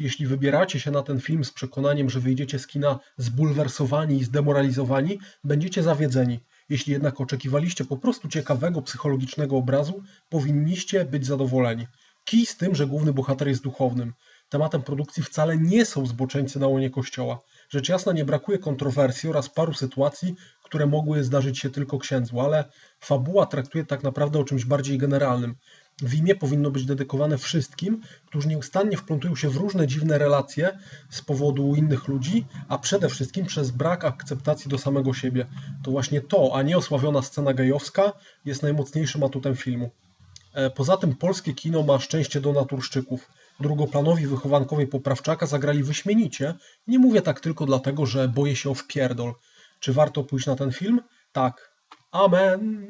Jeśli wybieracie się na ten film z przekonaniem, że wyjdziecie z kina zbulwersowani i zdemoralizowani, będziecie zawiedzeni. Jeśli jednak oczekiwaliście po prostu ciekawego psychologicznego obrazu, powinniście być zadowoleni. Kij z tym, że główny bohater jest duchownym. Tematem produkcji wcale nie są zboczeńcy na łonie kościoła. Rzecz jasna nie brakuje kontrowersji oraz paru sytuacji, które mogły zdarzyć się tylko księdzu, ale fabuła traktuje tak naprawdę o czymś bardziej generalnym. W imię powinno być dedykowane wszystkim, którzy nieustannie wplątują się w różne dziwne relacje z powodu innych ludzi, a przede wszystkim przez brak akceptacji do samego siebie. To właśnie to, a nie osławiona scena gejowska, jest najmocniejszym atutem filmu. E, Poza tym polskie kino ma szczęście do naturszczyków. Drugoplanowi wychowankowie Poprawczaka zagrali wyśmienicie. Nie mówię tak tylko dlatego, że boję się o wpierdol. Czy warto pójść na ten film? Tak. Amen.